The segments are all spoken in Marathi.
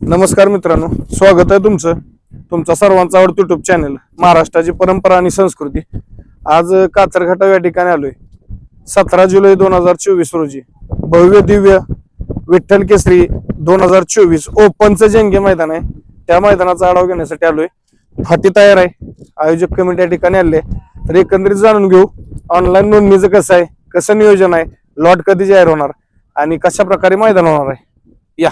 नमस्कार मित्रांनो स्वागत आहे तुमचं. तुमचा सर्वांचा आवडतं युट्यूब चॅनल महाराष्ट्राची परंपरा आणि संस्कृती. आज अ, काचरघाटा या ठिकाणी आलोय. सतरा जुलै दोन हजार चोवीस रोजी भव्य दिव्य विठ्ठल केसरी दोन हजार चोवीस ओपनचं जेंगे मैदान आहे. त्या मैदानाचा आढावा घेण्यासाठी आलोय. फाटी तयार आहे. आयोजक कमिटी या ठिकाणी आले तर एकंदरीत जाणून घेऊ ऑनलाईन नोंदणीचं कसं आहे कसं नियोजन आहे लॉट कधी जाहीर होणार आणि कशा प्रकारे मैदान होणार आहे? या.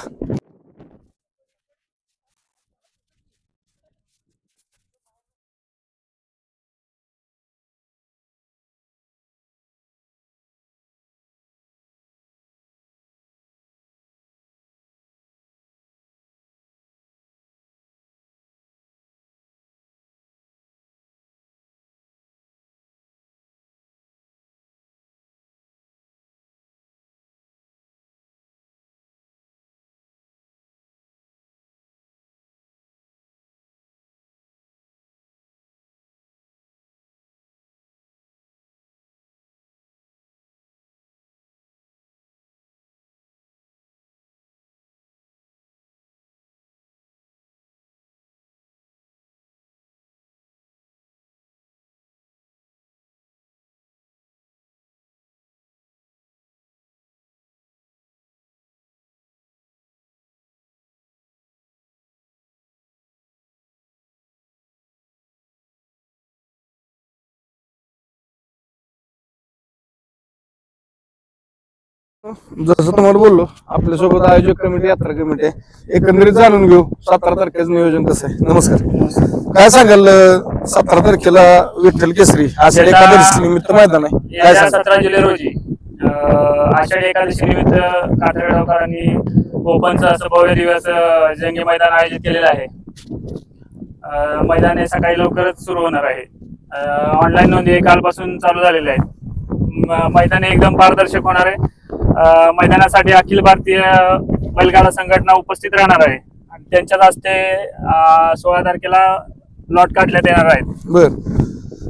जसं तुम्हाला बोललो आपल्यासोबत आयोजक कमिटी यात्रा कमिटी आहे. एकंदरीत जाणून घेऊ सतरा तारखेचं नियोजन कसं आहे? नमस्कार. काय सांगाल सतरा तारखेला विठ्ठल केसरी आषाढी एकादशी निमित्त मैदान आहे. काय सांगाल? सतरा जुलै रोजी आषाढी एकादशी निमित्त कात्रगावकरांनी ओपनचं असं भव्य दिवस जंगी मैदान आयोजित केलेलं आहे. मैदान हे सकाळी लवकरच सुरू होणार आहे. ऑनलाईन नोंदी कालपासून चालू झालेले आहेत. मैदान एकदम पारदर्शक होणार आहे. मैदानासाठी अखिल भारतीय बैलगाडा संघटना उपस्थित राहणार आहे. आणि त्यांच्याच हस्ते सोळा तारखेला लॉट काढण्यात येणार आहेत. बर.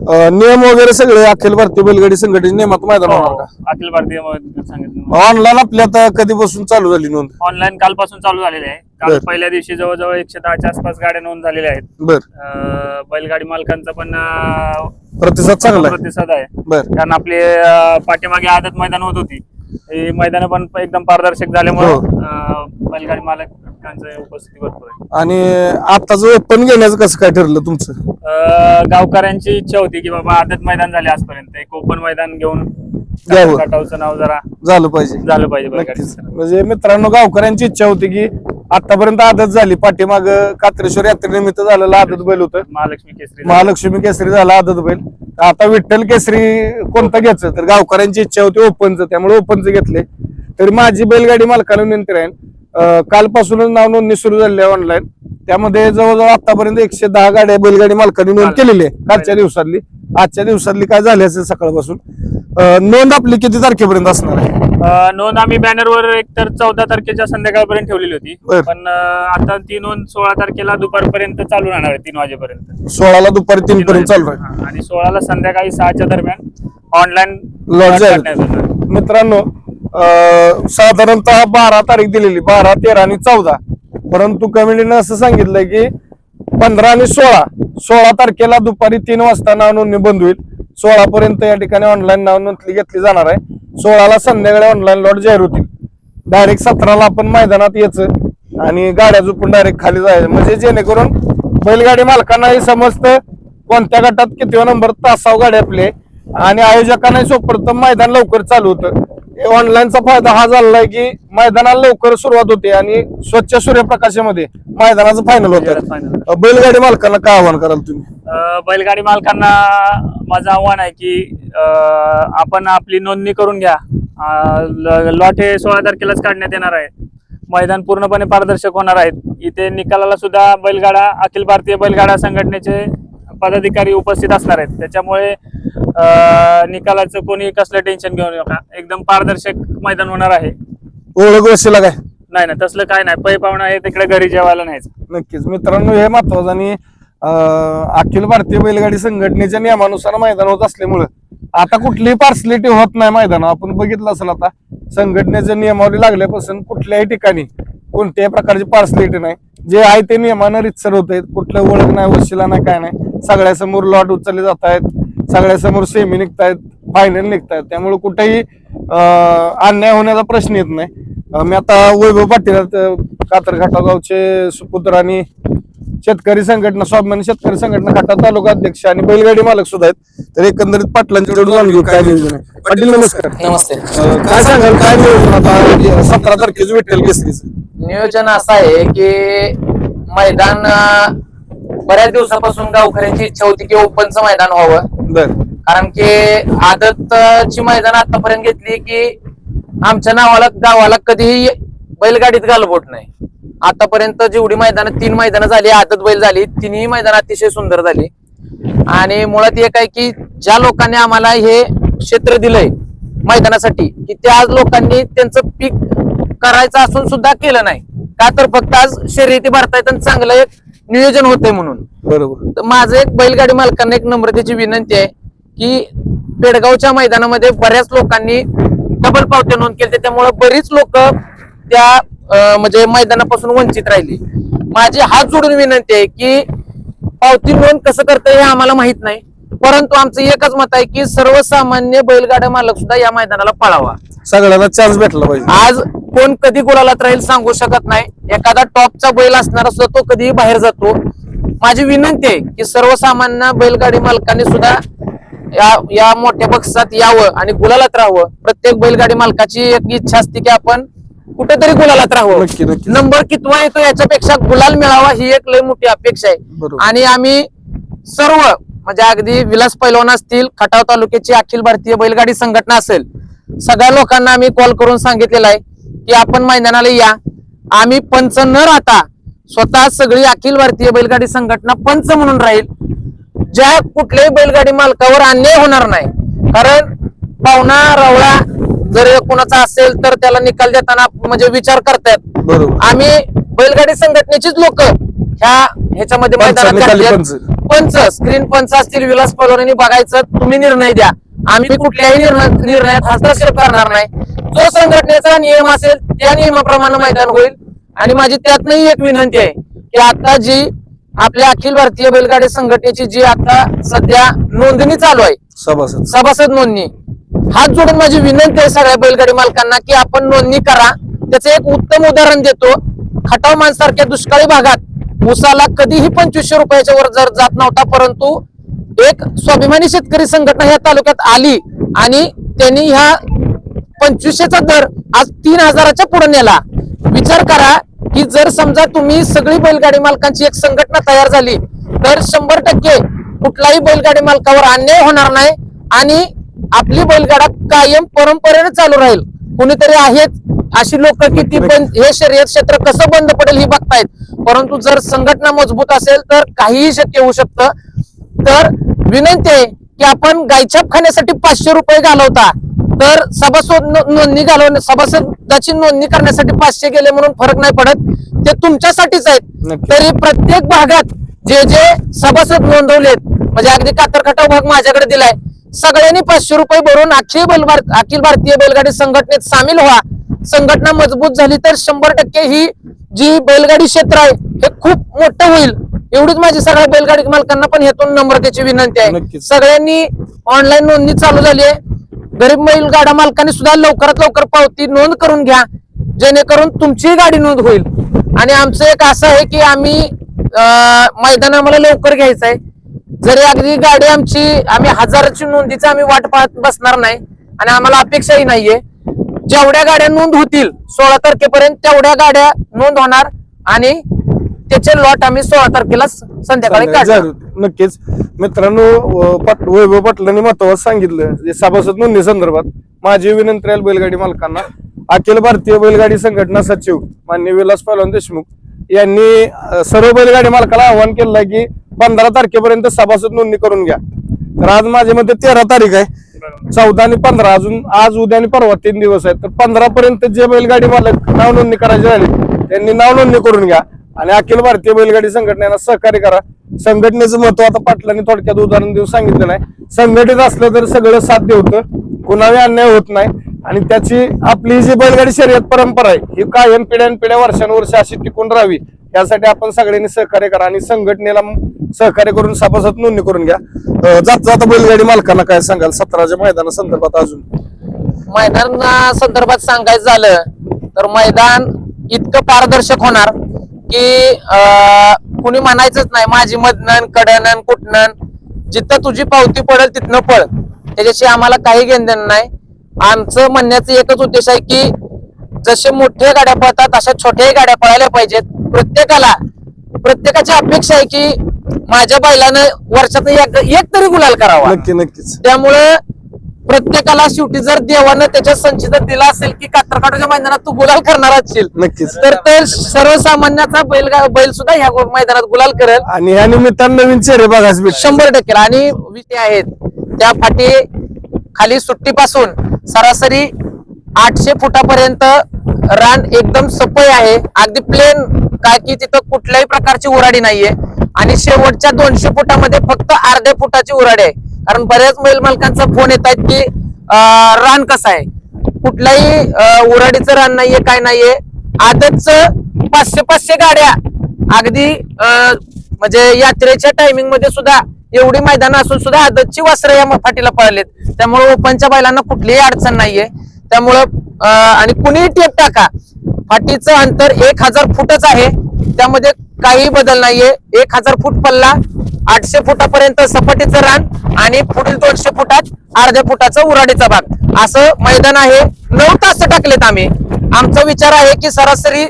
अं, नियम वगैरे सगळे अखिल भारतीय बैलगाडी संघटनेच्या नियमात मैदान होणार का? अखिल भारतीय ऑनलाईन आपली आता कधीपासून चालू झाली नोंद? ऑनलाईन कालपासून चालू झालेले आहे. काल बर. पहिल्या दिवशी जवळजवळ एकशे दहाच्या आसपास गाड्या नोंद झालेल्या आहेत. बर. अं, बैलगाडी मालकांचा पण अं, प्रतिसाद चांगला आहे. प्रतिसाद आहे. बर. कारण आपले अं, पाठीमागे आदत मैदान होत होती. ही मैदान पण एकदम पारदर्शक झाल्यामुळे हो. बैलगाडी मालकांचं उपस्थिती भरपूर आहे. आणि आताच ओपन घेण्याचं कसं काय ठरलं तुमचं? अं, गावकऱ्यांची इच्छा होती की बाबा आदत मैदान झाले आजपर्यंत. एक ओपन मैदान घेऊन. काटावचं नाव जरा झालं पाहिजे. झालं पाहिजे नक्कीच. म्हणजे मित्रांनो गावकऱ्यांची इच्छा होती की आतापर्यंत आदत झाली. पाठीमाग कात्रेश्वर यात्रेनिमित्त झालेलं आदत बैल होतं. महालक्ष्मी केसरी महालक्ष्मी केसरी झाला आदत बैल. आता विठ्ठल केसरी कोणतं घ्यायचं? तर गावकऱ्यांची इच्छा होती ओपनचं. त्यामुळे ओपनचं घेतले तरी माझी बैलगाडी मालकाला विनंती राहील कालपासूनच नाव नोंदणी सुरू झाली आहे ऑनलाईन त्यामध्ये जवळजवळ आतापर्यंत एकशे दहा गाड्या बैलगाडी मालकांनी नोंद केलेली आहे कालच्या दिवसातली. आजच्या दिवसातली काय झाली असेल सकाळपासून? नोंद आपली किती तारखेपर्यंत असणार आहे? अ, नोंद आम्ही बॅनरवर एक तर चौदा तारखेच्या संध्याकाळपर्यंत ठेवलेली होती. बर. पण अ, आता ती नोंद सोळा तारखेला दुपारपर्यंत चालू राहणार आहे तीन वाजेपर्यंत. सोळाला दुपारी तीन पर्यंत चालू आहे. हा, आणि सोळाला संध्याकाळी सहाच्या दरम्यान ऑनलाईन लॉट जाहीर मित्रांनो अं, साधारणतः बारा तारीख दिलेली बारा तेरा आणि चौदा. परंतु कमिटीनं असं सांगितलंय की पंधरा आणि सोळा सोळा तारखेला दुपारी तीन वाजता नाव नोंदणी बंद होईल. सोळा पर्यंत या ठिकाणी ऑनलाईन नाव नोंदणी घेतली जाणार आहे. सोळाला संध्याकाळी ऑनलाईन लॉट जाहीर होतील डायरेक्ट सतराला आपण मैदानात यायचं आणि गाड्या झोपून डायरेक्ट खाली जायचं. म्हणजे जेणेकरून बैलगाडी मालकांनाही समजतं कोणत्या गटात किती नंबर तासाव गाडी आपले आणि आयोजकांनाही सोपडतं मैदान लवकर चालू होतं. ऑनलाईनचा फायदा हा झालाय की मैदानाला लवकर सुरुवात होते आणि स्वच्छ सूर्यप्रकाशामध्ये मैदानाचं फायनल होतं. बैलगाडी मालकांना काय आव्हान कराल तुम्ही? बैलगाडी मालकांना माझं आव्हान आहे की आपण आपली नोंदणी करून घ्या. लॉट हे सोळा तारखेलाच काढण्यात येणार आहे. मैदान पूर्णपणे पारदर्शक होणार आहेत. इथे निकालाला सुद्धा बैलगाडा अखिल भारतीय बैलगाडा संघटनेचे पदाधिकारी उपस्थित असणार आहेत. त्याच्यामुळे निकालाचं कोणी कसलं टेन्शन घेऊ नका. एकदम पारदर्शक मैदान होणार आहे. ओळख वशीला काय? नाही ना तसलं काय नाही. पै पाहुणा आहे तिकडे घरी जेवायला न्यायचं. नक्कीच. मित्रांनो हे महत्वाचं आणि अखिल भारतीय बैलगाडी संघटनेच्या नियमानुसार मैदान होत असल्यामुळं आता कुठलीही पार्सलिटी होत नाही मैदान आपण बघितलं असेल आता संघटनेच्या नियमावली लागल्यापासून कुठल्याही ठिकाणी कोणत्याही प्रकारची पार्सलिटी नाही. जे आहे ते नियमानं रितसर होत आहेत कुठलं ओळख नाही वशिला नाही काय नाही. सगळ्यासमोर लॉट उचलले जात आहेत सगळ्यासमोर सेमी निघतायत फायनल निघतायत. त्यामुळे कुठेही अन्याय होण्याचा प्रश्न येत नाही. मी आता वैभव पाटील कातरघाटा गावचे सुपुत्र आणि शेतकरी संघटना स्वाभिमानी शेतकरी संघटना खाटा तालुका अध्यक्ष आणि बैलगाडी मालक सुद्धा आहेत. तर एकंदरित पाटलांच्या जोडून जाणून घेऊ. काय नियोजन आहे? पाटील नमस्कार. नमस्ते. अं, काय सांगाल? काय नियोजन आता? सतरा तारखेचं विठ्ठल केसरीच नियोजन असं आहे की मैदान अं, बऱ्याच दिवसापासून गावकऱ्यांची इच्छा होती की ओपनचं मैदान व्हावं. बर. कारण की आदतची मैदान आतापर्यंत घेतली की आमच्या नावाला गावाला कधीही बैलगाडीत गालबोट नाही. आतापर्यंत जेवढी मैदानं तीन मैदानं झाली आदत बैल झाली तिन्ही मैदान अतिशय सुंदर झाली. आणि मुळात एक आहे की ज्या लोकांनी आम्हाला हे क्षेत्र दिलंय मैदानासाठी की त्या लोकांनी त्यांचं पीक करायचं असून सुद्धा केलं नाही. का तर फक्त आज शर्यती भरतायत आणि चांगलं एक नियोजन होतंय म्हणून. बरोबर. तर माझं एक बैलगाडी मालकांना एक नम्रतेची विनंती आहे की पेडगावच्या मैदानामध्ये बऱ्याच लोकांनी डबल पावत्या नोंद केली त्यामुळे बरीच लोक त्या म्हणजे मैदानापासून वंचित राहिली. माझी हात जोडून विनंती आहे की पावती नोंद कसं करतं हे आम्हाला माहीत नाही. परंतु आमचं एकच मत आहे की सर्वसामान्य बैलगाड्या मालक सुद्धा या मैदानाला पळावा. सगळ्यांना चान्स भेटला पाहिजे. आज कोण कधी गुलालात राहील सांगू शकत नाही. एखादा टॉपचा बैल असणारा सुद्धा तो कधीही बाहेर जातो. माझी विनंती आहे की सर्वसामान्य बैलगाडी मालकांनी सुद्धा या या मोठ्या बक्षात यावं आणि गुलालात राहावं. प्रत्येक बैलगाडी मालकाची एक इच्छा असते की आपण कुठेतरी गुलालात राहावं. नक्की नंबर कितवा येतो याच्यापेक्षा गुलाल मिळावा ही एक लय मोठी अपेक्षा आहे. बरोबर. आणि आम्ही सर्व म्हणजे अगदी विलास पैलवान असतील खटाव तालुक्याची अखिल भारतीय बैलगाडी संघटना असेल सगळ्या लोकांना आम्ही कॉल करून सांगितलेलं आहे की आपण मैदानाला या. आम्ही पंच न राहता स्वतः सगळी अखिल भारतीय बैलगाडी संघटना पंच म्हणून राहील. ज्या कुठल्याही बैलगाडी मालकावर अन्याय होणार नाही. कारण पाहुणा रवळा जर कोणाचा असेल तर त्याला निकाल देताना म्हणजे विचार करतायत. बरोबर. आम्ही बैलगाडी संघटनेचीच लोक ह्या ह्याच्यामध्ये पंच, मैदानात निकाली घातलेत. पंच. पंच स्क्रीन पंच असतील विलास पवारांनी बघायचं तुम्ही निर्णय द्या. आम्ही कुठल्याही निर्णय निर्णयात हस्तक्षेप करणार नाही. जो संघटनेचा नियम असेल त्या नियमाप्रमाणे मैदान होईल. आणि माझी त्यातनही एक विनंती आहे की आता जी आपल्या अखिल भारतीय बैलगाडी संघटनेची जी आता सध्या नोंदणी चालू आहे सभासद. सभासद नोंदणी हात जोडून माझी विनंती आहे सगळ्या बैलगाडी मालकांना की आपण नोंदणी करा. त्याचं एक उत्तम उदाहरण देतो. खटाव माणसारख्या दुष्काळी भागात उसाला कधीही पंचवीसशे रुपयाच्या वर जर जात नव्हता परंतु एक स्वाभिमानी शेतकरी संघटना ह्या तालुक्यात आली आणि त्यांनी ह्या पंचवीसशेचा दर आज तीन हजाराच्या पुढे नेला. विचार करा की जर समजा तुम्ही सगळी बैलगाडी मालकांची एक संघटना तयार झाली तर शंभर टक्के कुठलाही बैलगाडी मालकावर अन्याय होणार नाही आणि आपली बैलगाडा कायम परंपरेने चालू राहील. कुणीतरी आहेत अशी लोक की ती पण हे शर्यत क्षेत्र कसं बंद पडेल ही बघतायत. परंतु जर संघटना मजबूत असेल तर काहीही शक्य होऊ शकतं. तर विनंती आहे की आपण गायछाप खाण्यासाठी पाचशे रुपये घालवता. तर सभासद नोंदणी घालवण्या सभासदाची नोंदणी करण्यासाठी पाचशे गेले म्हणून फरक नाही पडत. ते तुमच्यासाठीच आहेत. तरी प्रत्येक भागात जे जे सभासद नोंदवलेत म्हणजे अगदी कातरखटाव भाग माझ्याकडे दिलाय सगळ्यांनी पाचशे रुपये भरून अखिल बैल अखिल भारतीय बैलगाडी संघटनेत सामील व्हा. संघटना मजबूत झाली तर शंभर टक्के ही जी बैलगाडी क्षेत्र आहे हे खूप मोठं होईल. एवढीच माझी सगळ्या बैलगाडी मालकांना पण हेतून नम्रतेची विनंती आहे. सगळ्यांनी ऑनलाईन नोंदणी चालू झाली आहे. गरीब बैलगाडा मालकांनी सुद्धा लवकरात लवकर पावती नोंद करून घ्या. जेणेकरून तुमची गाडी नोंद होईल. आणि आमचं एक असं आहे की आम्ही मैदान आम्हाला लवकर घ्यायचं आहे. जरी अगदी गाडी आमची आम्ही हजाराची नोंदीची आम्ही वाट पाहत बसणार नाही आणि आम्हाला अपेक्षाही नाहीये. जेवढ्या गाड्या नोंद होतील सोळा तारखेपर्यंत तेवढ्या गाड्या नोंद होणार आणि त्याचे लॉट आम्ही सोळा तारखेला संध्याकाळी. नक्कीच. मित्रांनो वैभव पाटलांनी महत्वाचं सांगितलं. सभासद नोंदणी संदर्भात माझी विनंती राहील बैलगाडी मालकांना. अखिल भारतीय बैलगाडी संघटना सचिव मान्य विलास पहलवान देशमुख यांनी सर्व बैलगाडी मालकाला आवाहन केलं की पंधरा तारखेपर्यंत सभासद नोंदणी करून घ्या. तर आज माझ्या मते तेरा तारीख आहे. चौदा आणि पंधरा अजून आज उद्या आणि परवा तीन दिवस आहेत. तर पंधरा पर्यंत जे बैलगाडी मालक नाव नोंदणी करायची राहिली त्यांनी नाव नोंदणी करून घ्या. आणि अखिल भारतीय बैलगाडी संघटनेला सहकार्य करा. संघटनेचं महत्त्व आता पाटलांनी थोडक्यात उदाहरण देऊन सांगितलं नाही संघटित असलं तर सगळं साध्य होतं. कुणावे अन्याय होत नाही. आणि त्याची आपली जी बैलगाडी शर्यत परंपरा आहे ही कायम पिढ्यान पिढ्या वर्षानुवर्ष अशी टिकून राहावी. यासाठी आपण सगळ्यांनी सहकार्य करा आणि संघटनेला सहकार्य करून सभासद नोंदणी करून घ्या. अं, जात जाता बैलगाडी मालकांना काय सांगाल? सतराच्या मैदाना संदर्भात अजून. मैदान संदर्भात सांगायचं झालं तर मैदान इतकं पारदर्शक होणार की अं, कुणी म्हणायचंच नाही माझी मदनन कडनन कुटनन जिथं तुझी पावती पडेल तिथनं पळ. त्याच्याशी आम्हाला काही घेणं देणं नाही. आमचं म्हणण्याचं एकच उद्देश आहे की जसे मोठे गाड्या पळतात तशा छोट्याही गाड्या पळायला पाहिजेत. प्रत्येकाला प्रत्येकाची अपेक्षा आहे की माझ्या बैलानं वर्षात एक एक तरी गुलाल करावा. नक्की नक्कीच. त्यामुळे प्रत्येकाला शेवटी जर देवानं त्याच्या संचित दिला असेल की कात्रकाटाच्या मैदानात तू गुलाल करणार असशील नक्कीच. तर ते सर्वसामान्याचा बैल बैल सुद्धा ह्या गो- मैदानात गुलाल करेल. आणि या निमित्तानं नवीन चेहरे बघायला भेट शंभर टक्के. आणि विटे आहेत त्या फाटी खाली सुट्टीपासून सरासरी आठशे फुटापर्यंत रान एकदम सपय आहे. अगदी प्लेन काय की तिथं कुठल्याही प्रकारची उराडी नाहीये. आणि शेवटच्या दोनशे फुटामध्ये फक्त अर्ध्या फुटाची उराडी आहे. कारण बऱ्याच बैल मालकांचा फोन येत आहेत की रान कसं आहे? कुठल्याही उराडीचं रान नाहीये काय नाहीये. आदतच पाचशे पाचशे गाड्या अगदी म्हणजे यात्रेच्या टायमिंगमध्ये सुद्धा एवढी मैदान असून सुद्धा आदतची वस्त्र या फाटीला पळालेत. त्यामुळे ओपनच्या बैलांना कुठलीही अडचण नाहीये. त्यामुळं आणि कुणीही टेप टाका. फाटीचं अंतर एक हजार फुटच आहे. त्यामध्ये काही बदल नाहीये. एक हजार फूट पल्ला आठशे फुटापर्यंत सपाटीचं रान आणि पुढील दोनशे फुटात अर्ध्या फुटाचा उराडीचा भाग असं मैदान आहे. नऊ तास टाकलेत आम्ही. आमचा विचार आहे की सरासरी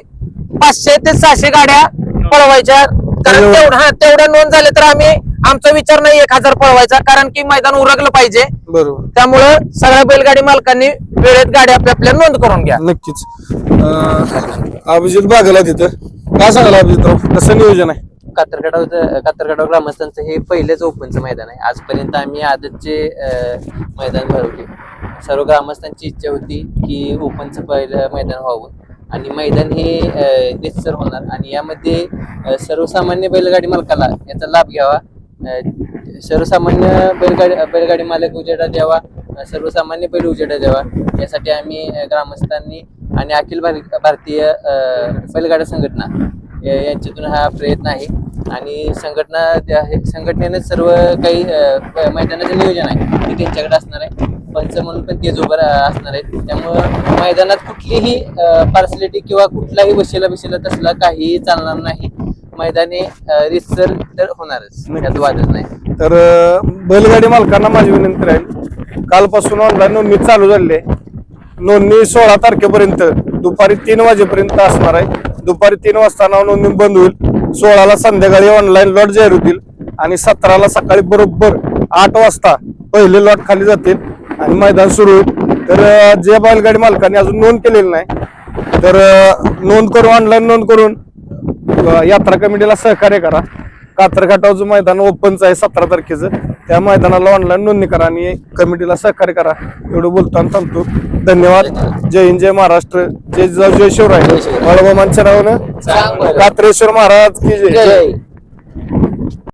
पाचशे ते सहाशे गाड्या पळवायच्या. कारण तेवढं हा तेवढ्या नोंद झाले तर आम्ही आमचा विचार नाही एक हजार पळवायचा. कारण की मैदान उरगलं पाहिजे. बरोबर. त्यामुळं सगळ्या बैलगाडी मालकांनी वेळेत गाडी आपल्या आपल्या नोंद करून घ्या. नक्कीच. अं, अभिजित बागला तिथं. काय सांगाल अभिजितराव? कसं नियोजन आहे? कातरगडाव कातरगडाव ग्रामस्थांचं हे पहिलेच ओपनचं मैदान आहे. आजपर्यंत आम्ही आदतचे अं, मैदान भरवले. सर्व ग्रामस्थांची इच्छा होती की ओपनचं पहिलं मैदान व्हावं. आणि मैदान हे निश्चर होणार. आणि यामध्ये अं, सर्वसामान्य बैलगाडी मालकाला याचा लाभ घ्यावा. अं, सर्वसामान्य बैलगाडी बैलगाडी मालक उजेडा द्यावा अं, सर्वसामान्य बैल उजेडा द्यावा यासाठी आम्ही ग्रामस्थांनी आणि अखिल भार- भारतीय बैलगाडा संघटना या- यांच्यातून हा प्रयत्न आहे. आणि संघटना त्या- संघटनेने सर्व काही मैदानाचं नियोजन आहे. ते त्यांच्याकडे असणार आहे. पंच म्हणून पण तेच उभं रा- असणार आहेत त्यामुळं मैदानात कुठलीही पार्सलिटी किंवा कुठलाही वशिला बिशिला तसला काहीही चालणार नाही. मैदाने रिसर तर होणारच. त्यात वादच नाही. तर बैलगाडी मालकांना माझी विनंती राहील. कालपासून ऑनलाईन नोंदणी चालू झाली आहे. नोंदणी सोळा तारखेपर्यंत दुपारी तीन वाजेपर्यंत असणार आहे. दुपारी तीन वाजता नाव नोंदणी बंद होईल. सोळाला संध्याकाळी ऑनलाईन लॉट जाहीर होतील. आणि सतराला सकाळी बरोबर आठ वाजता पहिले लॉट खाली जातील आणि मैदान सुरू होईल. तर जे बैलगाडी मालकांनी अजून नोंद केलेली नाही तर नोंद करून ऑनलाईन नोंद करून यात्रा कमिटीला सहकार्य करा. कात्रघाटावचं मैदान ओपनचं आहे सतरा तारखेचं त्या मैदानाला ऑनलाईन नोंदणी करा आणि कमिटीला सहकार्य करा. एवढं बोलताना थांबतो. धन्यवाद. जय हिंद जय महाराष्ट्र. जय जय शिवराय. बाळाबा मानसरावनं कात्रेश्वर महाराज की जय.